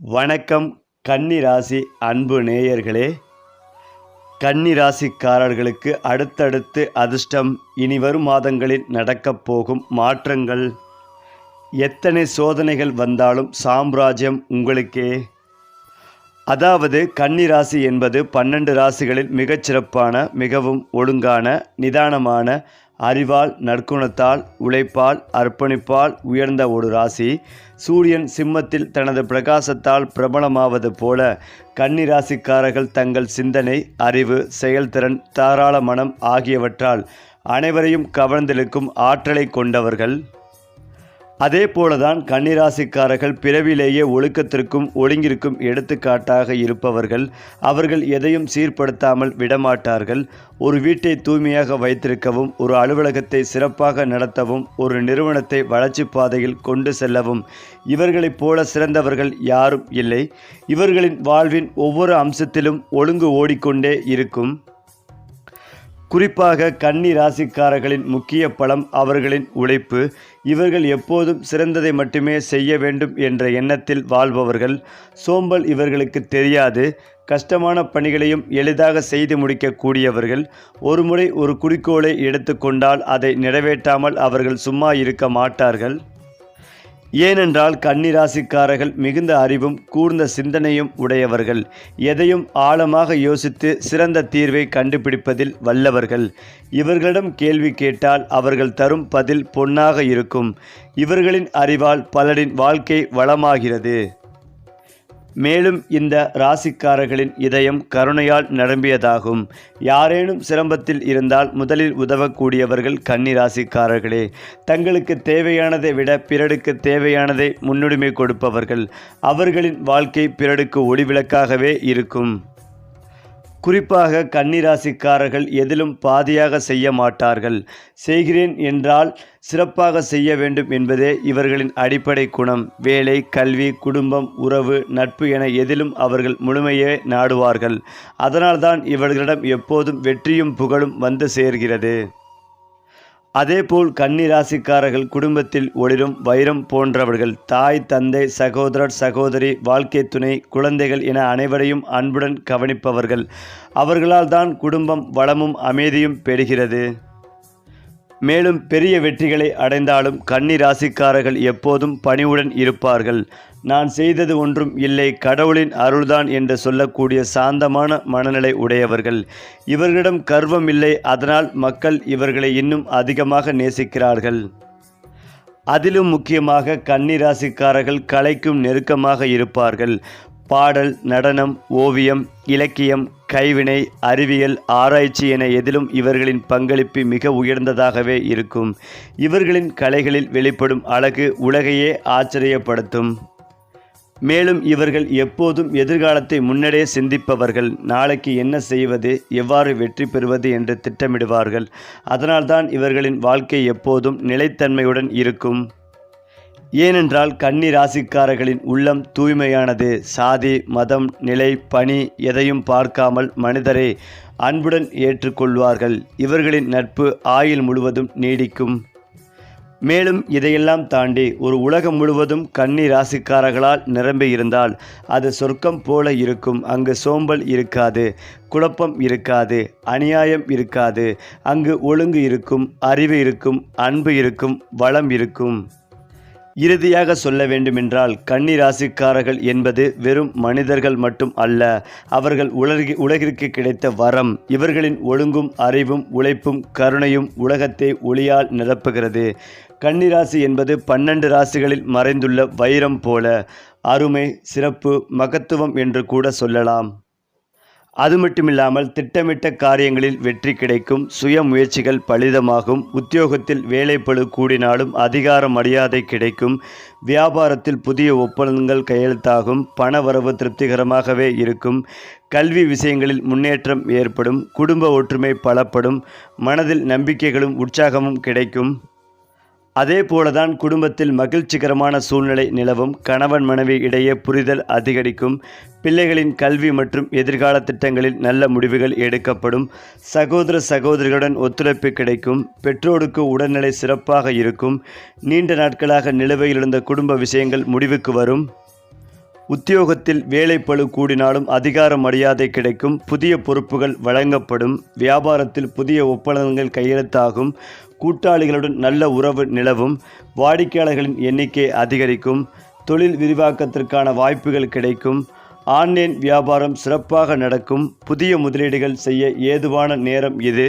வணக்கம் கன்னிராசி அன்பு நேயர்களே. கன்னிராசிக்காரர்களுக்கு அடுத்தடுத்து அதிர்ஷ்டம் இனி வரும் மாதங்களில் நடக்கப் போகும் மாற்றங்கள். எத்தனை சோதனைகள் வந்தாலும் சாம்ராஜ்யம் உங்களுக்கே. அதாவது கன்னிராசி என்பது பன்னெண்டு ராசிகளில் மிகச்சிறப்பான மிகவும் ஒழுங்கான நிதானமான அறிவால் நற்குணத்தால் உழைப்பால் அர்ப்பணிப்பால் உயர்ந்த ஒரு ராசி. சூரியன் சிம்மத்தில் தனது பிரகாசத்தால் பிரபலமாவது போல கன்னி ராசிக்காரர்கள் தங்கள் சிந்தனை அறிவு செயல்திறன் தாராள மனம் ஆகியவற்றால் அனைவரையும் கவர்ந்திழுக்கும் ஆற்றலை கொண்டவர்கள். அதே போலதான் கன்னிராசிக்காரர்கள் பிறவிலேயே ஒழுக்கத்திற்கும் ஒழுங்கிற்கும் எடுத்துக்காட்டாக இருப்பவர்கள் அவர்கள் எதையும் சீர்படுத்தாமல் விடமாட்டார்கள். ஒரு வீட்டை தூய்மையாக வைத்திருக்கவும் ஒரு அலுவலகத்தை சிறப்பாக நடத்தவும் ஒரு நிறுவனத்தை வளர்ச்சி பாதையில் கொண்டு செல்லவும். இவர்களைப் போல சிறந்தவர்கள் யாரும் இல்லை. இவர்களின் வாழ்வின் ஒவ்வொரு அம்சத்திலும் ஒழுங்கு ஓடிக்கொண்டே இருக்கும். குறிப்பாக கன்னி ராசிக்காரர்களின் முக்கிய பலம் அவர்களின் உழைப்பு. இவர்கள் எப்போதும் சிறந்ததை மட்டுமே செய்ய வேண்டும் என்ற எண்ணத்தில் வாழ்பவர்கள். சோம்பல் இவர்களுக்கு தெரியாது. கஷ்டமான பணிகளையும் எளிதாக செய்து முடிக்கக்கூடியவர்கள். ஒருமுறை ஒரு குறிக்கோளை எடுத்துக்கொண்டால் அதை நிறைவேற்றாமல் அவர்கள் சும்மா இருக்க மாட்டார்கள். ஏனென்றால் கன்னிராசிக்காரர்கள் மிகுந்த அறிவும் கூர்ந்த சிந்தனையும் உடையவர்கள். எதையும் ஆழமாக யோசித்து சிறந்த தீர்வை கண்டுபிடிப்பதில் வல்லவர்கள். இவர்களிடம் கேள்வி கேட்டால் அவர்கள் தரும் பதில் பொன்னாக இருக்கும். இவர்களின் அறிவால் பலரின் வாழ்க்கை வளமாகிறது. மேலும் இந்த ராசிக்காரர்களின் இதயம் கருணையால் நிரம்பியதாகும். யாரேனும் சிரமத்தில் இருந்தால் முதலில் உதவக்கூடியவர்கள் கன்னி ராசிக்காரர்களே. தங்களுக்கு தேவையானதை விட பிறருக்கு தேவையானதை முன்னுரிமை கொடுப்பவர்கள். அவர்களின் வாழ்க்கை பிறருக்கு ஒளிவிளக்காகவே இருக்கும். குறிப்பாக கன்னிராசிக்காரர்கள் எதிலும் பாதியாக செய்ய மாட்டார்கள். செய்கிறேன் என்றால் சிறப்பாக செய்ய வேண்டும் என்பதே இவர்களின் அடிப்படை குணம். வேலை கல்வி குடும்பம் உறவு நட்பு என எதிலும் அவர்கள் முழுமையே நாடுவார்கள். அதனால்தான் இவர்களிடம் எப்போதும் வெற்றியும் புகழும் வந்து சேர்கிறது. அதேபோல் கன்னிராசிக்காரர்கள் குடும்பத்தில் ஒளிரும் வைரம் போன்றவர்கள் தாய் தந்தை சகோதரர் சகோதரி வாழ்க்கை துணை குழந்தைகள் என அனைவரையும் அன்புடன் கவனிப்பவர்கள். அவர்களால் தான் குடும்பம் வளமும் அமைதியும் பெறுகிறது. மேலும் பெரிய வெற்றிகளை அடைந்தாலும் கன்னி ராசிக்காரர்கள் எப்போதும் பணிவுடன் இருப்பார்கள். நான் செய்தது ஒன்றும் இல்லை. கடவுளின் அருள்தான் என்று சொல்லக்கூடிய சாந்தமான மனநிலை உடையவர்கள். இவர்களிடம் கர்வம் இல்லை. அதனால் மக்கள் இவர்களை இன்னும் அதிகமாக நேசிக்கிறார்கள். அதிலும் முக்கியமாக கன்னிராசிக்காரர்கள் கலைக்கும் நெருக்கமாக இருப்பார்கள். பாடல் நடனம் ஓவியம் இலக்கியம் கைவினை அறிவியல் ஆராய்ச்சி என எதிலும் இவர்களின் பங்களிப்பு மிக உயர்ந்ததாகவே இருக்கும். இவர்களின் கலைகளில் வெளிப்படும் அழகு உலகையே ஆச்சரியப்படுத்தும். மேலும் இவர்கள் எப்போதும் எதிர்காலத்தை முன்னரே சிந்திப்பவர்கள். நாளைக்கு என்ன செய்வது எவ்வாறு வெற்றி பெறுவது என்று திட்டமிடுவார்கள். அதனால்தான் இவர்களின் வாழ்க்கை எப்போதும் நிலைத்தன்மையுடன் இருக்கும். ஏனென்றால் கன்னி ராசிக்காரர்களின் உள்ளம் தூய்மையானது. சாதி மதம் நிலை பணி எதையும் பார்க்காமல் மனிதரை அன்புடன் ஏற்றுக்கொள்வார்கள். இவர்களின் நட்பு ஆயுள் முழுவதும் நீடிக்கும். மேலும் இதையெல்லாம் தாண்டி ஒரு உலகம் முழுவதும் கன்னி ராசிக்காரர்களால் நிரம்பி இருந்தால் அது சொர்க்கம் போல இருக்கும். அங்கு சோம்பல் இருக்காது குழப்பம் இருக்காது அநியாயம் இருக்காது. அங்கு ஒழுங்கு இருக்கும் அறிவு இருக்கும் அன்பு இருக்கும் வளம் இருக்கும். இறுதியாக சொல்ல வேண்டுமென்றால் கன்னி ராசிக்காரர்கள் என்பது வெறும் மனிதர்கள் மட்டும் அல்ல அவர்கள் உலகி உலகிற்கு கிடைத்த வரம். இவர்களின் ஒழுங்கும் அறிவும் உழைப்பும் கருணையும் உலகத்தை ஒளியால் நிரப்புகிறது. கன்னிராசி என்பது பன்னெண்டு ராசிகளில் மறைந்துள்ள வைரம் போல அருமை சிறப்பு மகத்துவம் என்று கூட சொல்லலாம். அது மட்டுமில்லாமல் திட்டமிட்ட காரியங்களில் வெற்றி கிடைக்கும் சுய முயற்சிகள் பலிதமாகும் உத்தியோகத்தில் வேலைப்பழு கூடினாலும் அதிகார மரியாதை கிடைக்கும் வியாபாரத்தில் புதிய ஒப்பந்தங்கள் கையெழுத்தாகும் பண வரவு திருப்திகரமாகவே இருக்கும் கல்வி விஷயங்களில் முன்னேற்றம் ஏற்படும் குடும்ப ஒற்றுமை பலப்படும் மனதில் நம்பிக்கைகளும் உற்சாகமும் கிடைக்கும். அதே போலதான் குடும்பத்தில் மகிழ்ச்சிகரமான சூழ்நிலை நிலவும் கணவன் மனைவி இடையே புரிதல் அதிகரிக்கும் பிள்ளைகளின் கல்வி மற்றும் எதிர்கால திட்டங்களில் நல்ல முடிவுகள் எடுக்கப்படும் சகோதர சகோதரிகளுடன் ஒத்துழைப்பு கிடைக்கும் பெற்றோருக்கு உடல்நிலை சிறப்பாக இருக்கும் நீண்ட நாட்களாக நிலுவையில் இருந்த குடும்ப விஷயங்கள் முடிவுக்கு வரும். உத்தியோகத்தில் வேலைப்பழு கூடினாலும் அதிகார மரியாதை கிடைக்கும் புதிய பொறுப்புகள் வழங்கப்படும் வியாபாரத்தில் புதிய ஒப்பந்தங்கள் கையெழுத்தாகும் கூட்டாளிகளுடன் நல்ல உறவு நிலவும் வாடிக்கையாளர்களின் எண்ணிக்கை அதிகரிக்கும் தொழில் விரிவாக்கத்திற்கான வாய்ப்புகள் கிடைக்கும் ஆன்லைன் வியாபாரம் சிறப்பாக நடக்கும் புதிய முதலீடுகள் செய்ய ஏதுவான நேரம் இது.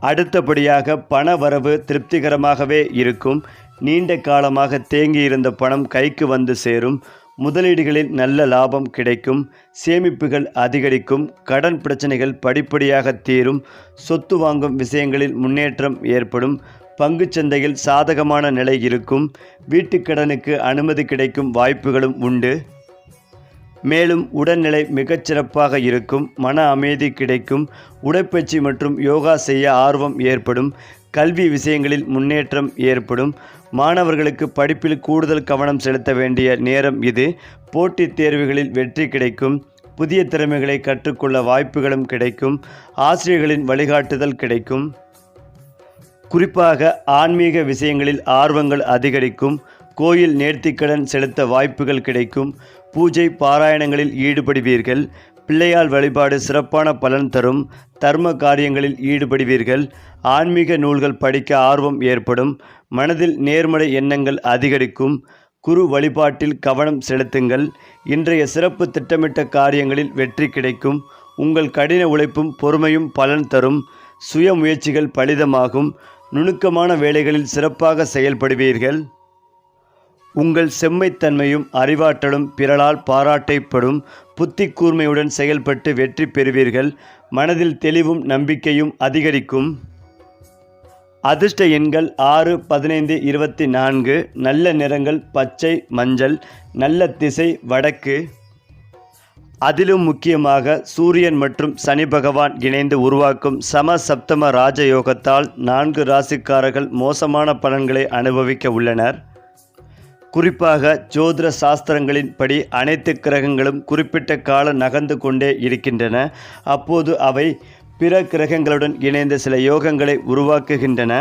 அடுத்தபடியாக பண வரவு திருப்திகரமாகவே இருக்கும் நீண்ட காலமாக தேங்கியிருந்த பணம் கைக்கு வந்து சேரும் முதலீடுகளில் நல்ல லாபம் கிடைக்கும் சேமிப்புகள் அதிகரிக்கும் கடன் பிரச்சனைகள் படிப்படியாக தீரும் சொத்து வாங்கும் விஷயங்களில் முன்னேற்றம் ஏற்படும் பங்குச் சந்தையில் சாதகமான நிலை இருக்கும் வீட்டுக் கடனுக்கு அனுமதி கிடைக்கும் வாய்ப்புகளும் உண்டு. மேலும் உடல்நிலை மிகச்சிறப்பாக இருக்கும் மன அமைதி கிடைக்கும் உடற்பயிற்சி மற்றும் யோகா செய்ய ஆர்வம் ஏற்படும் கல்வி விஷயங்களில் முன்னேற்றம் ஏற்படும் மாணவர்களுக்கு படிப்பில் கூடுதல் கவனம் செலுத்த வேண்டிய நேரம் இது. போட்டித் தேர்வுகளில் வெற்றி கிடைக்கும். புதிய திறமைகளை கற்றுக்கொள்ள வாய்ப்புகளும் கிடைக்கும். ஆசிரியர்களின் வழிகாட்டுதல் கிடைக்கும். குறிப்பாக ஆன்மீக விஷயங்களில் ஆர்வங்கள் அதிகரிக்கும். கோயில் நேர்த்திக்கடன் செலுத்த வாய்ப்புகள் கிடைக்கும். பூஜை பாராயணங்களில் ஈடுபடுவீர்கள். பிள்ளையால் வழிபாடு சிறப்பான பலன் தரும். தர்ம காரியங்களில் ஈடுபடுவீர்கள். ஆன்மீக நூல்கள் படிக்க ஆர்வம் ஏற்படும். மனதில் நேர்மறை எண்ணங்கள் அதிகரிக்கும். குரு வழிபாட்டில் கவனம் செலுத்துங்கள். இன்றைய சிறப்பு திட்டமிட்ட காரியங்களில் வெற்றி கிடைக்கும். உங்கள் கடின உழைப்பும் பொறுமையும் பலன் தரும். சுய முயற்சிகள் பலிதமாகும். நுணுக்கமான வேலைகளில் சிறப்பாக செயல்படுவீர்கள். உங்கள் செம்மைத்தன்மையும் அறிவாற்றலும் பிறலால் பாராட்டைப்படும். புத்தி கூர்மையுடன் செயல்பட்டு வெற்றி பெறுவீர்கள். மனதில் தெளிவும் நம்பிக்கையும் அதிகரிக்கும். அதிர்ஷ்ட எண்கள் ஆறு பதினைந்து இருபத்தி நான்கு நல்ல நிறங்கள் பச்சை மஞ்சள் நல்ல திசை வடக்கு. அதிலும் முக்கியமாக சூரியன் மற்றும் சனி பகவான் இணைந்து உருவாக்கும் சம சப்தம ராஜயோகத்தால் நான்கு ராசிக்காரர்கள் மோசமான பலன்களை அனுபவிக்க உள்ளனர். குறிப்பாக ஜோதிட சாஸ்திரங்களின்படி அனைத்து கிரகங்களும் குறிப்பிட்ட கால நகர்ந்து கொண்டே இருக்கின்றன. அப்போது அவை பிற கிரகங்களுடன் இணைந்த சில யோகங்களை உருவாக்குகின்றன.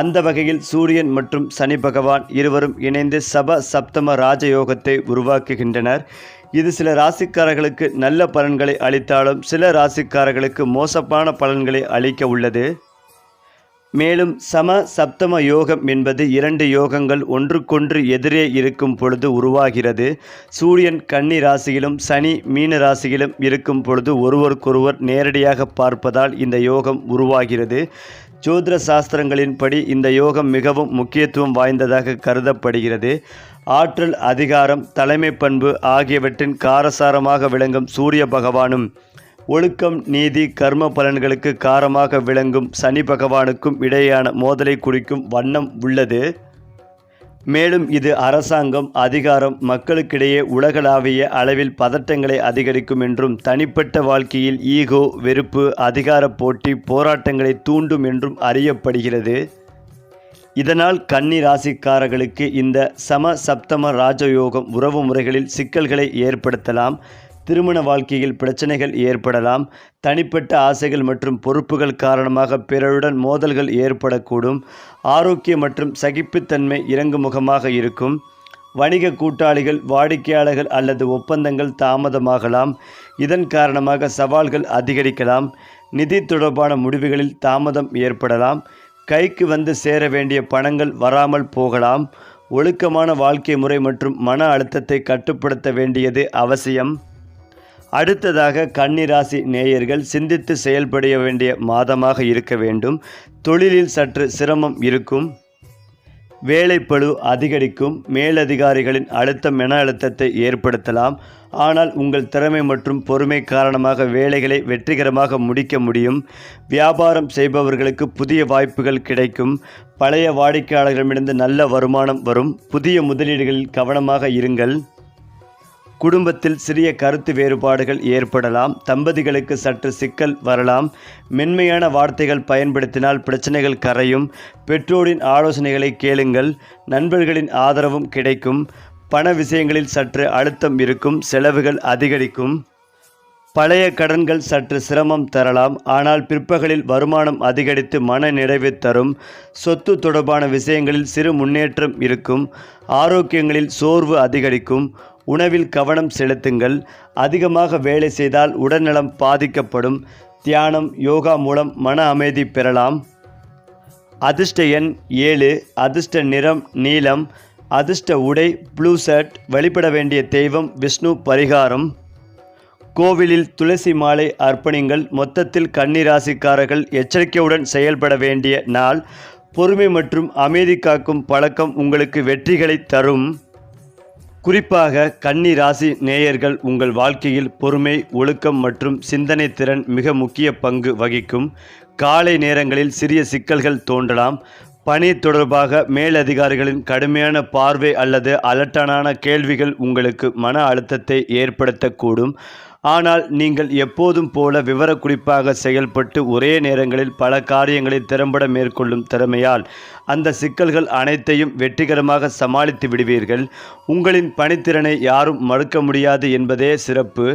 அந்த வகையில் சூரியன் மற்றும் சனி பகவான் இருவரும் இணைந்து சப சப்தம ராஜயோகத்தை உருவாக்குகின்றனர். இது சில ராசிக்காரர்களுக்கு நல்ல பலன்களை அளித்தாலும் சில ராசிக்காரர்களுக்கு மோசமான பலன்களை அளிக்க உள்ளது. மேலும் சம சப்தம யோகம் என்பது இரண்டு யோகங்கள் ஒன்றுக்கொன்று எதிரே இருக்கும் பொழுது உருவாகிறது. சூரியன் கன்னி ராசியிலும் சனி மீன ராசியிலும் இருக்கும் பொழுது ஒருவருக்கொருவர் நேரடியாக பார்ப்பதால் இந்த யோகம் உருவாகிறது. ஜோதிட சாஸ்திரங்களின்படி இந்த யோகம் மிகவும் முக்கியத்துவம் வாய்ந்ததாக கருதப்படுகிறது. ஆற்றல் அதிகாரம் தலைமை பண்பு ஆகியவற்றின் காரசாரமாக விளங்கும் சூரிய பகவானும் ஒழுக்கம் நீதி கர்ம பலன்களுக்கு காரமாக விளங்கும் சனி பகவானுக்கும் இடையேயான மோதலை குறிக்கும் வண்ணம் உள்ளது. மேலும் இது அரசாங்கம் அதிகாரம் மக்களுக்கிடையே உலகளாவிய அளவில் பதட்டங்களை அதிகரிக்கும் என்றும் தனிப்பட்ட வாழ்க்கையில் ஈகோ வெறுப்பு அதிகார போட்டி போராட்டங்களை தூண்டும் என்றும் அறியப்படுகிறது. இதனால் கன்னி ராசிக்காரர்களுக்கு இந்த சம சப்தம ராஜயோகம் உறவு முறைகளில் சிக்கல்களை ஏற்படுத்தலாம். திருமண வாழ்க்கையில் பிரச்சனைகள் ஏற்படலாம். தனிப்பட்ட ஆசைகள் மற்றும் பொறுப்புகள் காரணமாக பிறருடன் மோதல்கள் ஏற்படக்கூடும். ஆரோக்கிய மற்றும் சகிப்புத்தன்மை இறங்குமுகமாக இருக்கும். வணிக கூட்டாளிகள் வாடிக்கையாளர்கள் அல்லது ஒப்பந்தங்கள் தாமதமாகலாம். இதன் காரணமாக சவால்கள் அதிகரிக்கலாம். நிதி தொடர்பான முடிவுகளில் தாமதம் ஏற்படலாம். கைக்கு வந்து சேர வேண்டிய பணங்கள் வராமல் போகலாம். ஒழுக்கமான வாழ்க்கை முறை மற்றும் மன அழுத்தத்தை கட்டுப்படுத்த வேண்டியது அவசியம். அடுத்ததாக கன்னிராசி நேயர்கள் சிந்தித்து செயல்பட வேண்டிய மாதமாக இருக்க வேண்டும். தொழிலில் சற்று சிரமம் இருக்கும். வேலைப்பளு அதிகரிக்கும். மேலதிகாரிகளின் அழுத்தம் மன அழுத்தத்தை ஏற்படுத்தலாம். ஆனால் உங்கள் திறமை மற்றும் பொறுமை காரணமாக வேலைகளை வெற்றிகரமாக முடிக்க முடியும். வியாபாரம் செய்பவர்களுக்கு புதிய வாய்ப்புகள் கிடைக்கும். பழைய வாடிக்கையாளர்களிடமிருந்து நல்ல வருமானம் வரும். புதிய முதலீடுகளில் கவனமாக இருங்கள். குடும்பத்தில் சிறிய கருத்து வேறுபாடுகள் ஏற்படலாம் தம்பதிகளுக்கு சற்று சிக்கல் வரலாம். மென்மையான வார்த்தைகள் பயன்படுத்தினால் பிரச்சனைகள் கரையும். பெற்றோரின் ஆலோசனைகளை கேளுங்கள் நண்பர்களின் ஆதரவும் கிடைக்கும். பண விஷயங்களில் சற்று அழுத்தம் இருக்கும் செலவுகள் அதிகரிக்கும். பழைய கடன்கள் சற்று சிரமம் தரலாம் ஆனால் பிற்பகலில் வருமானம் அதிகரித்து மன நிறைவு தரும். சொத்து தொடர்பான விஷயங்களில் சிறு முன்னேற்றம் இருக்கும். ஆரோக்கியங்களில் சோர்வு அதிகரிக்கும். உணவில் கவனம் செலுத்துங்கள். அதிகமாக வேலை செய்தால் உடல்நலம் பாதிக்கப்படும். தியானம் யோகா மூலம் மன அமைதி பெறலாம். அதிர்ஷ்ட எண் ஏழு. அதிர்ஷ்ட நிறம் நீலம். அதிர்ஷ்ட உடை ப்ளூ ஷர்ட் வழிபட வேண்டிய தெய்வம் விஷ்ணு பரிகாரம். கோவிலில் துளசி மாலை அர்ப்பணிங்கள். மொத்தத்தில் கன்னிராசிக்காரர்கள் எச்சரிக்கையுடன் செயல்பட வேண்டிய நாள். பொறுமை மற்றும் அமைதி காக்கும் பழக்கம் உங்களுக்கு வெற்றிகளை தரும். குறிப்பாக கன்னி ராசி நேயர்கள் உங்கள் வாழ்க்கையில் பொறுமை ஒழுக்கம் மற்றும் சிந்தனை திறன் மிக முக்கிய பங்கு வகிக்கும். காலை நேரங்களில் சிறிய சிக்கல்கள் தோன்றலாம். பணி தொடர்பாக மேலதிகாரிகளின் கடுமையான பார்வை அல்லது அலட்டனான கேள்விகள் உங்களுக்கு மன அழுத்தத்தை ஏற்படுத்தக்கூடும். ஆனால் நீங்கள் எப்போதும் போல விவரக்குறிப்பாக செயல்பட்டு ஒரே நேரங்களில் பல காரியங்களை திறம்பட மேற்கொள்ளும் திறமையால் அந்த சிக்கல்கள் அனைத்தையும் வெற்றிகரமாக சமாளித்து விடுவீர்கள். உங்களின் பணித்திறனை யாரும் மறுக்க முடியாது என்பதே சிறப்பு.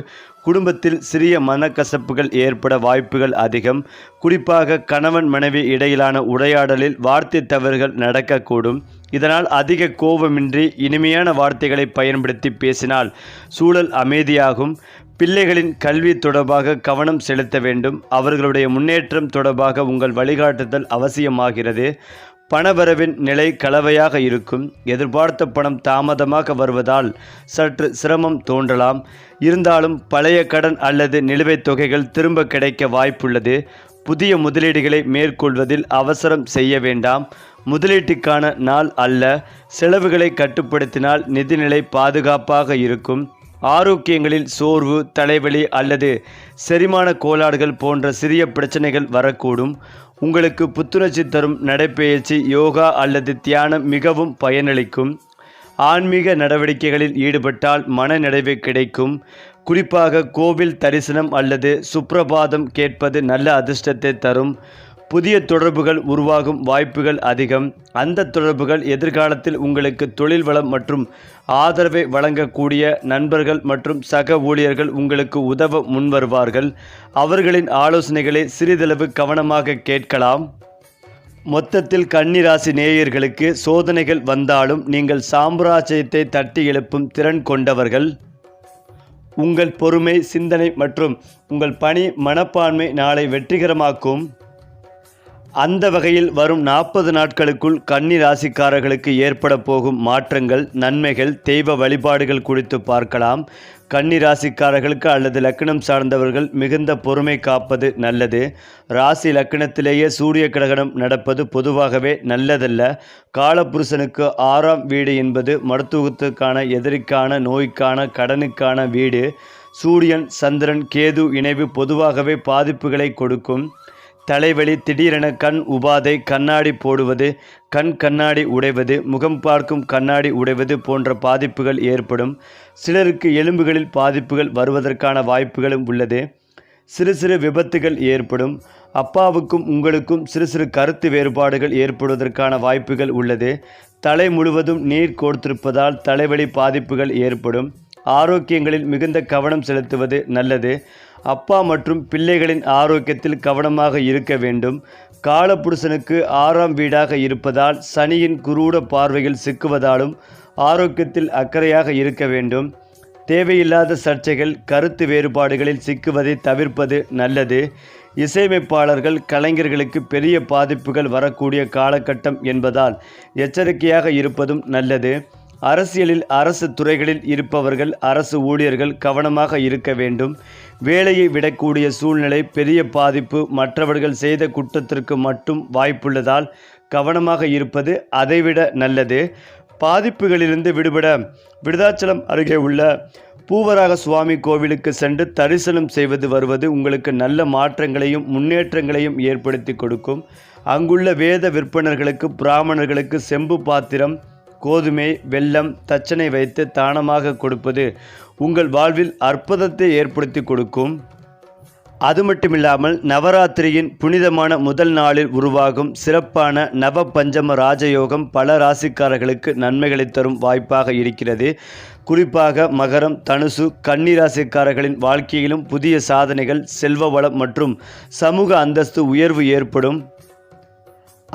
குடும்பத்தில் சிறிய மனக்கசப்புகள் ஏற்பட வாய்ப்புகள் அதிகம். குறிப்பாக கணவன் மனைவி இடையிலான உரையாடலில் வார்த்தை தவறுகள் நடக்கக்கூடும். இதனால் அதிக கோபமின்றி இனிமையான வார்த்தைகளை பயன்படுத்தி பேசினால் சூழல் அமைதியாகும். பிள்ளைகளின் கல்வி தொடர்பாக கவனம் செலுத்த வேண்டும். அவர்களுடைய முன்னேற்றம் தொடர்பாக உங்கள் வழிகாட்டுதல் அவசியமாகிறது. பணவரவின் நிலை கலவையாக இருக்கும். எதிர்பார்த்த பணம் தாமதமாக வருவதால் சற்று சிரமம் தோன்றலாம். இருந்தாலும் பழைய கடன் அல்லது நிலுவைத் தொகைகள் திரும்ப கிடைக்க வாய்ப்புள்ளது. புதிய முதலீடுகளை மேற்கொள்வதில் அவசரம் செய்ய வேண்டாம். முதலீட்டுக்கான நாள் அல்ல. செலவுகளை கட்டுப்படுத்தினால் நிதிநிலை பாதுகாப்பாக இருக்கும். ஆரோக்கியங்களில் சோர்வு தலைவலி அல்லது செரிமான கோளாறுகள் போன்ற சிறிய பிரச்சனைகள் வரக்கூடும். உங்களுக்கு புத்துணர்ச்சி தரும் நடைப்பயிற்சி யோகா அல்லது தியானம் மிகவும் பயனளிக்கும். ஆன்மீக நடவடிக்கைகளில் ஈடுபட்டால் மனநிறைவு கிடைக்கும். குறிப்பாக கோவில் தரிசனம் அல்லது சுப்ரபாதம் கேட்பது நல்ல அதிர்ஷ்டத்தை தரும். புதிய தொடர்புகள் உருவாகும் வாய்ப்புகள் அதிகம். அந்த தொடர்புகள் எதிர்காலத்தில் உங்களுக்கு தொழில் வளம் மற்றும் ஆதரவை வழங்கக்கூடிய நண்பர்கள் மற்றும் சக ஊழியர்கள் உங்களுக்கு உதவ முன்வருவார்கள். அவர்களின் ஆலோசனைகளை சிறிதளவு கவனமாக கேட்கலாம். மொத்தத்தில் கன்னிராசி நேயர்களுக்கு சோதனைகள் வந்தாலும் நீங்கள் சாம்ராஜ்யத்தை தட்டி எழுப்பும் திறன் கொண்டவர்கள். உங்கள் பொறுமை சிந்தனை மற்றும் உங்கள் பணி மனப்பான்மை நாளை வெற்றிகரமாக்கும். அந்த வகையில் வரும் நாற்பது நாட்களுக்குள் கன்னி ராசிக்காரர்களுக்கு ஏற்பட போகும் மாற்றங்கள் நன்மைகள் தெய்வ வழிபாடுகள் குறித்து பார்க்கலாம். கன்னி ராசிக்காரர்களுக்கு அல்லது லக்கணம் சார்ந்தவர்கள் மிகுந்த பொறுமை காப்பது நல்லது. ராசி லக்கணத்திலேயே சூரிய கிரகணம் நடப்பது பொதுவாகவே நல்லதல்ல. காலபுருஷனுக்கு ஆறாம் வீடு என்பது மருத்துவத்துக்கான எதிரிக்கான நோய்க்கான கடனுக்கான வீடு. சூரியன் சந்திரன் கேது இணைவு பொதுவாகவே பாதிப்புகளை கொடுக்கும். தலைவலி திடீரென கண் உபாதை கண்ணாடி போடுவது கண் கண்ணாடி உடைவது முகம் பார்க்கும் கண்ணாடி உடைவது போன்ற பாதிப்புகள் ஏற்படும். சிலருக்கு எலும்புகளில் பாதிப்புகள் வருவதற்கான வாய்ப்புகளும் உள்ளது. சிறு சிறு விபத்துகள் ஏற்படும். அப்பாவுக்கும் உங்களுக்கும் சிறு சிறு கருத்து வேறுபாடுகள் ஏற்படுவதற்கான வாய்ப்புகள் உள்ளது. தலை முழுவதும் நீர் கோர்த்திருப்பதால் தலைவலி பாதிப்புகள் ஏற்படும். ஆரோக்கியங்களில் மிகுந்த கவனம் செலுத்துவது நல்லது. அப்பா மற்றும் பிள்ளைகளின் ஆரோக்கியத்தில் கவனமாக இருக்க வேண்டும். காலப்புருஷனுக்கு ஆறாம் வீடாக இருப்பதால் சனியின் குரூட பார்வையில் சிக்குவதாலும் ஆரோக்கியத்தில் அக்கறையாக இருக்க வேண்டும். தேவையில்லாத சர்ச்சைகள் கருத்து வேறுபாடுகளில் சிக்குவதை தவிர்ப்பது நல்லது. இசையமைப்பாளர்கள் கலைஞர்களுக்கு பெரிய பாதிப்புகள் வரக்கூடிய காலகட்டம் என்பதால் எச்சரிக்கையாக இருப்பதும் நல்லது. அரசியலில் அரசு துறைகளில் இருப்பவர்கள் அரசு ஊழியர்கள் கவனமாக இருக்க வேண்டும். வேலையை விடக்கூடிய சூழ்நிலை பெரிய பாதிப்பு மற்றவர்கள் செய்த குற்றத்திற்கு மட்டும் வாய்ப்புள்ளதால் கவனமாக இருப்பது அதைவிட நல்லது. பாதிப்புகளிலிருந்து விடுபட விருதாச்சலம் அருகே உள்ள பூவராக சுவாமி கோவிலுக்கு சென்று தரிசனம் செய்வது வருவது உங்களுக்கு நல்ல மாற்றங்களையும் முன்னேற்றங்களையும் ஏற்படுத்தி கொடுக்கும். அங்குள்ள வேத விற்பனர்களுக்கு பிராமணர்களுக்கு செம்பு பாத்திரம் கோதுமை வெல்லம் தச்சனை வைத்து தானமாக கொடுப்பது உங்கள் வாழ்வில் அற்புதத்தை ஏற்படுத்தி கொடுக்கும். அது மட்டுமில்லாமல் நவராத்திரியின் புனிதமான முதல் நாளில் உருவாகும் சிறப்பான நவ பஞ்சம ராஜயோகம் பல ராசிக்காரர்களுக்கு நன்மைகளை தரும் வாய்ப்பாக இருக்கிறது. குறிப்பாக மகரம் தனுசு கன்னி ராசிக்காரர்களின் வாழ்க்கையிலும் புதிய சாதனைகள் செல்வ வளம் மற்றும் சமூக அந்தஸ்து உயர்வு ஏற்படும்.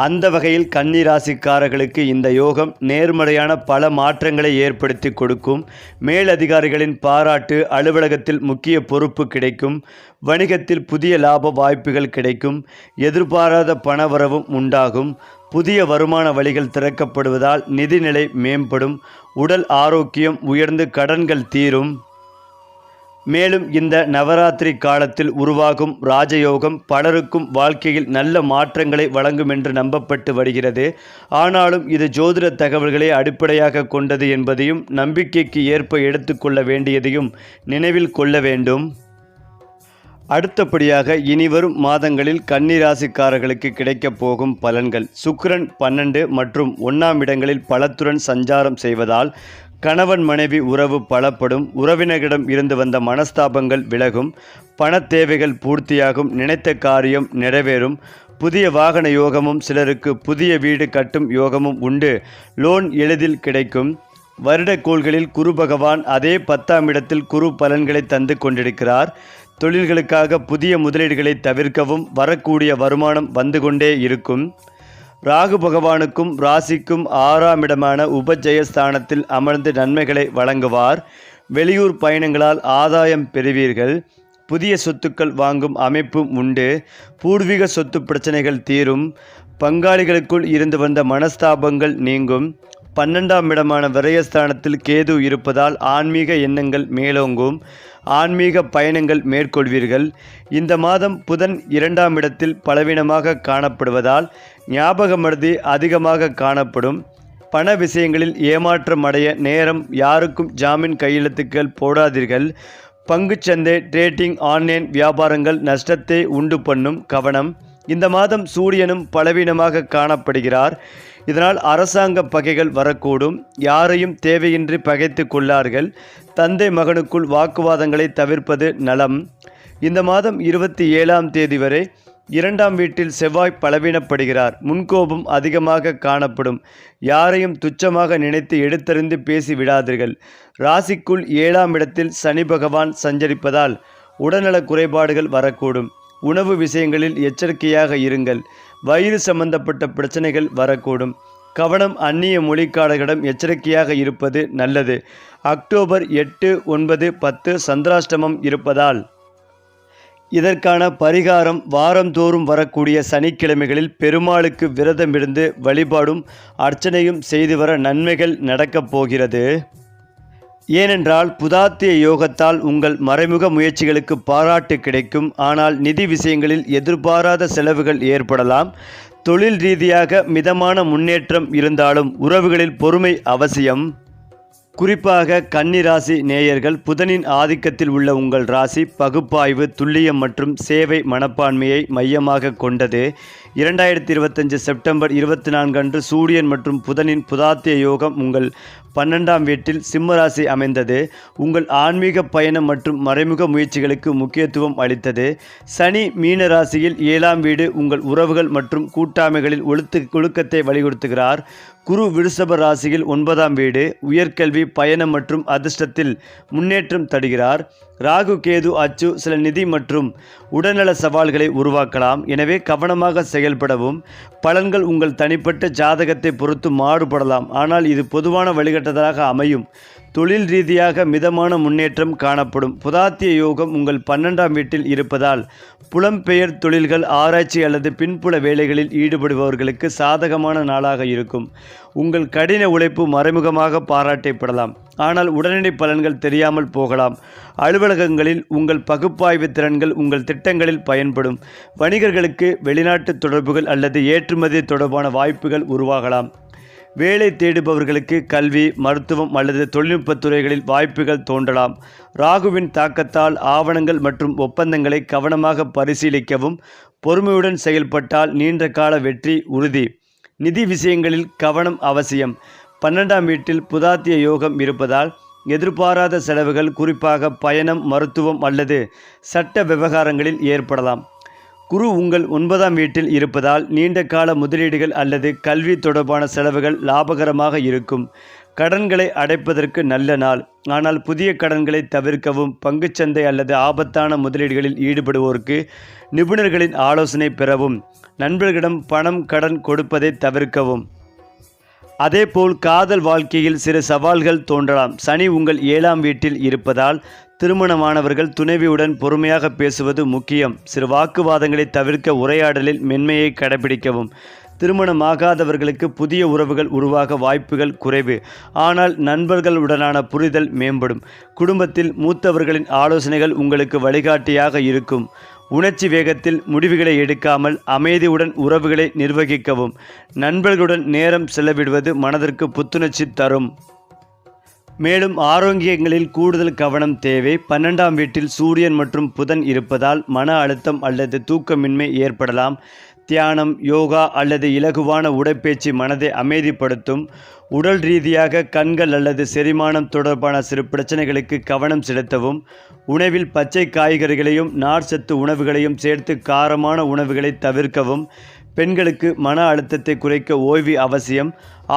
அந்த வகையில் கன்னி ராசிக்காரர்களுக்கு இந்த யோகம் நேர்மறையான பல மாற்றங்களை ஏற்படுத்தி கொடுக்கும். மேலதிகாரிகளின் பாராட்டு அலுவலகத்தில் முக்கிய பொறுப்பு கிடைக்கும். வணிகத்தில் புதிய லாப வாய்ப்புகள் கிடைக்கும். எதிர்பாராத பணவரவும் உண்டாகும். புதிய வருமான வழிகள் திறக்கப்படுவதால் நிதிநிலை மேம்படும். உடல் ஆரோக்கியம் உயர்ந்து கடன்கள் தீரும். மேலும் இந்த நவராத்திரி காலத்தில் உருவாகும் ராஜயோகம் பலருக்கும் வாழ்க்கையில் நல்ல மாற்றங்களை வழங்கும் என்று நம்பப்பட்டு வருகிறது. ஆனாலும் இது ஜோதிட தகவல்களை அடிப்படையாக கொண்டது என்பதையும் நம்பிக்கைக்கு ஏற்ப எடுத்துக்கொள்ள வேண்டியதையும் நினைவில் கொள்ள வேண்டும். அடுத்தபடியாக இனிவரும் மாதங்களில் கன்னிராசிக்காரர்களுக்கு கிடைக்கப் போகும் பலன்கள். சுக்கிரன் பன்னெண்டு மற்றும் ஒன்றாம் இடங்களில் பலத்துடன் சஞ்சாரம் செய்வதால் கணவன் மனைவி உறவு பலப்படும் உறவினரிடம் இருந்து வந்த மனஸ்தாபங்கள் விலகும் பண தேவைகள் பூர்த்தியாகும் நினைத்த காரியம் நிறைவேறும் புதிய வாகன யோகமும் சிலருக்கு புதிய வீடு கட்டும் யோகமும் உண்டு. லோன் எளிதில் கிடைக்கும். வருடக்கோள்களில் குரு பகவான் அதே பத்தாம் இடத்தில் குரு பலன்களை தந்து கொண்டிருக்கிறார். தொழில்களுக்காக புதிய முதலீடுகளை தவிர்க்கவும் வரக்கூடிய வருமானம் வந்து கொண்டே இருக்கும். ராகு பகவானுக்கும் ராசிக்கும் ஆறாம் இடமான உபஜயஸ்தானத்தில் அமர்ந்து நன்மைகளை வழங்குவார். வெளியூர் பயணங்களால் ஆதாயம் பெறுவீர்கள். புதிய சொத்துக்கள் வாங்கும் அமைப்பும் உண்டு. பூர்வீக சொத்து பிரச்சனைகள் தீரும். பங்காளிகளுக்குள் இருந்து வந்த மனஸ்தாபங்கள் நீங்கும். பன்னெண்டாம் இடமான விரயஸ்தானத்தில் கேது இருப்பதால் ஆன்மீக எண்ணங்கள் மேலோங்கும். ஆன்மீக பயணங்கள் மேற்கொள்வீர்கள். இந்த மாதம் புதன் இரண்டாம் இடத்தில் பலவீனமாக காணப்படுவதால் ஞாபக மருதி அதிகமாக காணப்படும். பண விஷயங்களில் ஏமாற்றம் அடைய நேரம் யாருக்கும் ஜாமீன் கையெழுத்துக்கள் போடாதீர்கள். பங்குச்சந்தை ட்ரேடிங் ஆன்லைன் வியாபாரங்கள் நஷ்டத்தை உண்டு பண்ணும் கவனம். இந்த மாதம் சூரியனும் பலவீனமாக காணப்படுகிறார். இதனால் அரசாங்க பகைகள் வரக்கூடும். யாரையும் தேவையின்றி பகைத்து கொள்ளார்கள். தந்தை மகனுக்குள் வாக்குவாதங்களை தவிர்ப்பது நலம். இந்த மாதம் இருபத்தி ஏழாம் தேதி வரை இரண்டாம் வீட்டில் செவ்வாய் பலவீனப்படுகிறார். முன்கோபம் அதிகமாக காணப்படும். யாரையும் துச்சமாக நினைத்து எடுத்தறிந்து பேசி விடாதீர்கள் ராசிக்குள் ஏழாம் இடத்தில் சனி பகவான் சஞ்சரிப்பதால் உடல்நல குறைபாடுகள் வரக்கூடும். உணவு விஷயங்களில் எச்சரிக்கையாக இருங்கள். வயிறு சம்பந்தப்பட்ட பிரச்சனைகள் வரக்கூடும். கவனம் அந்நிய மொழிக்காரர்களிடம் எச்சரிக்கையாக இருப்பது நல்லது. அக்டோபர் எட்டு ஒன்பது பத்து சந்திராஷ்டமம் இருப்பதால் இதற்கான பரிகாரம் வாரந்தோறும் வரக்கூடிய சனிக்கிழமைகளில் பெருமாளுக்கு விரதமிருந்து வழிபாடும் அர்ச்சனையும் செய்து வர நன்மைகள் நடக்கப் போகிறது. ஏனென்றால் புதாத்திய யோகத்தால் உங்கள் மறைமுக முயற்சிகளுக்கு பாராட்டு கிடைக்கும். ஆனால் நிதி விஷயங்களில் எதிர்பாராத செலவுகள் ஏற்படலாம். தொழில் ரீதியாக மிதமான முன்னேற்றம் இருந்தாலும் உறவுகளில் பொறுமை அவசியம். குறிப்பாக கன்னி ராசி நேயர்கள் புதனின் ஆதிக்கத்தில் உள்ள உங்கள் ராசி பகுப்பாய்வு துல்லியம் மற்றும் சேவை மனப்பான்மையை மையமாக கொண்டது. இரண்டாயிரத்தி இருபத்தஞ்சு செப்டம்பர் இருபத்தி நான்கு அன்று சூரியன் மற்றும் புதனின் புதாத்திய யோகம் உங்கள் பன்னெண்டாம் வீட்டில் சிம்மராசி அமைந்தது. உங்கள் ஆன்மீக பயணம் மற்றும் மறைமுக முயற்சிகளுக்கு முக்கியத்துவம் அளித்தது. சனி மீன ராசியில் ஏழாம் வீடு உங்கள் உறவுகள் மற்றும் கூட்டாமைகளில் ஒழுத்து ஒழுக்கத்தை வலியுறுத்துகிறார். குரு விருஷப ராசியில் ஒன்பதாம் வீடு உயர்கல்வி பயணம் மற்றும் அதிர்ஷ்டத்தில் முன்னேற்றம் தருகிறார் ராகு கேது அச்சு சில நிதி மற்றும் உடல்நல சவால்களை உருவாக்கலாம். எனவே கவனமாக செயல்படவும் பலன்கள் உங்கள் தனிப்பட்ட ஜாதகத்தை பொறுத்து மாறுபடலாம். ஆனால் இது பொதுவான வழிகட்டுதலாக அமையும். தொழில் ரீதியாக மிதமான முன்னேற்றம் காணப்படும். புதாத்திய யோகம் உங்கள் பன்னெண்டாம் வீட்டில் இருப்பதால் புலம்பெயர் தொழில்கள் ஆராய்ச்சி அல்லது பின்புல வேலைகளில் ஈடுபடுபவர்களுக்கு சாதகமான நாளாக இருக்கும். உங்கள் கடின உழைப்பு மறைமுகமாக பாராட்டப்படலாம். ஆனால் உடனடி பலன்கள் தெரியாமல் போகலாம். அலுவலகங்களில் உங்கள் பகுப்பாய்வு திறன்கள் உங்கள் திட்டங்களில் பயன்படும். வணிகர்களுக்கு வெளிநாட்டு தொடர்புகள் அல்லது ஏற்றுமதி தொடர்பான வாய்ப்புகள் உருவாகலாம். வேலை தேடுபவர்களுக்கு கல்வி மருத்துவம் அல்லது தொழில்நுட்பத் துறைகளில் வாய்ப்புகள் தோன்றலாம். ராகுவின் தாக்கத்தால் ஆவணங்கள் மற்றும் ஒப்பந்தங்களை கவனமாக பரிசீலிக்கவும் பொறுமையுடன் செயல்பட்டால் நீண்ட கால வெற்றி உறுதி. நிதி விஷயங்களில் கவனம் அவசியம். பன்னெண்டாம் வீட்டில் புதாத்திய யோகம் இருப்பதால் எதிர்பாராத செலவுகள் குறிப்பாக பயணம் மருத்துவம் அல்லது சட்ட விவகாரங்களில் ஏற்படலாம். குரு உங்கள் ஒன்பதாம் வீட்டில் இருப்பதால் நீண்ட கால முதலீடுகள் அல்லது கல்வி தொடர்பான செலவுகள் லாபகரமாக இருக்கும். கடன்களை அடைப்பதற்கு நல்ல நாள். ஆனால் புதிய கடன்களை தவிர்க்கவும் பங்குச்சந்தை அல்லது ஆபத்தான முதலீடுகளில் ஈடுபடுவோருக்கு நிபுணர்களின் ஆலோசனை பெறவும் நண்பர்களிடம் பணம் கடன் கொடுப்பதை தவிர்க்கவும். அதேபோல் காதல் வாழ்க்கையில் சிறு சவால்கள் தோன்றலாம். சனி உங்கள் ஏழாம் வீட்டில் இருப்பதால் திருமணமானவர்கள் துணைவியுடன் பொறுமையாக பேசுவது முக்கியம். சிறு வாக்குவாதங்களை தவிர்க்க உரையாடலில் மென்மையை கடைபிடிக்கவும். திருமணமாகாதவர்களுக்கு புதிய உறவுகள் உருவாக வாய்ப்புகள் குறைவு. ஆனால் நண்பர்களுடனான புரிதல் மேம்படும். குடும்பத்தில் மூத்தவர்களின் ஆலோசனைகள் உங்களுக்கு வழிகாட்டியாக இருக்கும். உணர்ச்சி வேகத்தில் முடிவுகளை எடுக்காமல் அமைதியுடன் உறவுகளை நிர்வகிக்கவும். நண்பர்களுடன் நேரம் செலவிடுவது மனதிற்கு புத்துணர்ச்சி தரும். மேலும் ஆரோக்கியங்களில் கூடுதல் கவனம் தேவை. பன்னெண்டாம் வீட்டில் சூரியன் மற்றும் புதன் இருப்பதால் மன அழுத்தம் அல்லது தூக்கமின்மை ஏற்படலாம். தியானம் யோகா அல்லது இலகுவான உடற்பயிற்சி மனதை அமைதிப்படுத்தும். உடல் ரீதியாக கண்கள் அல்லது செரிமானம் தொடர்பான சிறு பிரச்சனைகளுக்கு கவனம் செலுத்தவும். உணவில் பச்சை காய்கறிகளையும் நார்ச்சத்து உணவுகளையும் சேர்த்து காரமான உணவுகளை தவிர்க்கவும். பெண்களுக்கு மன அழுத்தத்தை குறைக்க ஓய்வு அவசியம்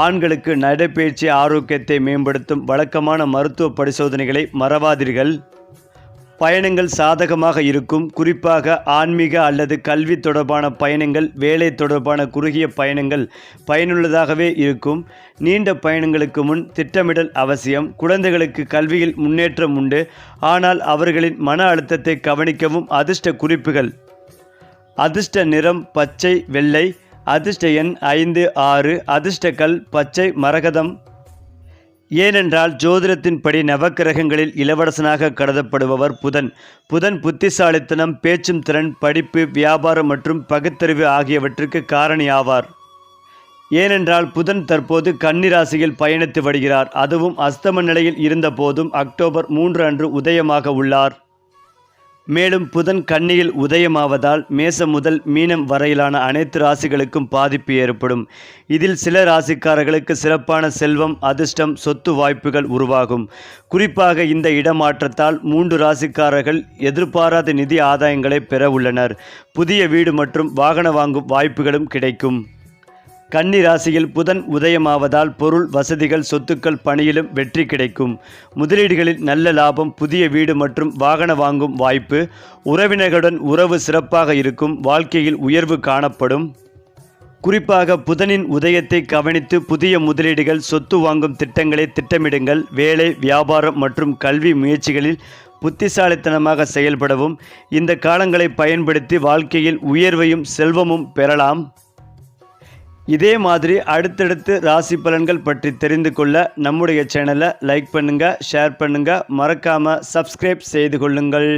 ஆண்களுக்கு நடைப்பயிற்சி ஆரோக்கியத்தை மேம்படுத்தும் வழக்கமான மருத்துவ பரிசோதனைகளை மறவாதீர்கள். பயணங்கள் சாதகமாக இருக்கும் குறிப்பாக ஆன்மீக அல்லது கல்வி தொடர்பான பயணங்கள் வேலை தொடர்பான குறுகிய பயணங்கள் பயனுள்ளதாகவே இருக்கும். நீண்ட பயணங்களுக்கு முன் திட்டமிடல் அவசியம் குழந்தைகளுக்கு கல்வியில் முன்னேற்றம் உண்டு ஆனால் அவர்களின் மன அழுத்தத்தை கவனிக்கவும் அதிர்ஷ்ட குறிப்புகள். அதிர்ஷ்ட நிறம் பச்சை வெள்ளை அதிர்ஷ்ட எண் ஐந்து ஆறு அதிர்ஷ்ட கல் பச்சை மரகதம். ஏனென்றால் ஜோதிடத்தின்படி நவக்கிரகங்களில் இளவரசனாக கருதப்படுபவர் புதன். புதன் புத்திசாலித்தனம் பேச்சும் திறன் படிப்பு வியாபாரம் மற்றும் பகுத்தறிவு ஆகியவற்றுக்கு காரணி ஆவார் ஏனென்றால் புதன் தற்போது கன்னிராசியில் பயணித்து வருகிறார். அதுவும் அஸ்தம நிலையில் இருந்தபோதும் அக்டோபர் மூன்று அன்று உதயமாக உள்ளார். மேலும் புதன் கன்னியில் உதயமாவதால் மேசம் முதல் மீனம் வரையிலான அனைத்து ராசிகளுக்கும் பாதிப்பு ஏற்படும். இதில் சில ராசிக்காரர்களுக்கு சிறப்பான செல்வம் அதிர்ஷ்டம் சொத்து வாய்ப்புகள் உருவாகும். குறிப்பாக இந்த இடமாற்றத்தால் மூன்று ராசிக்காரர்கள் எதிர்பாராத நிதி ஆதாயங்களை பெற உள்ளனர். புதிய வீடு மற்றும் வாகன வாங்கும் வாய்ப்புகளும் கிடைக்கும். கன்னி ராசியில் புதன் உதயமாவதால் பொருள் வசதிகள் சொத்துக்கள் பணியிலும் வெற்றி கிடைக்கும். முதலீடுகளில் நல்ல லாபம் புதிய வீடு மற்றும் வாகன வாங்கும் வாய்ப்பு உறவினர்களுடன் உறவு சிறப்பாக இருக்கும் வாழ்க்கையில் உயர்வு காணப்படும். குறிப்பாக புதனின் உதயத்தை கவனித்து புதிய முதலீடுகள் சொத்து வாங்கும் திட்டங்களை திட்டமிடுங்கள். வேலை வியாபாரம் மற்றும் கல்வி முயற்சிகளில் புத்திசாலித்தனமாக செயல்படவும் இந்த காலங்களை பயன்படுத்தி வாழ்க்கையில் உயர்வையும் செல்வமும் பெறலாம். இதே மாதிரி அடுத்தடுத்து ராசி பலன்கள் பற்றி தெரிந்து கொள்ள நம்முடைய சேனலை லைக் பண்ணுங்கள் ஷேர் பண்ணுங்கள் மறக்காமல் சப்ஸ்கிரைப் செய்து கொள்ளுங்கள்.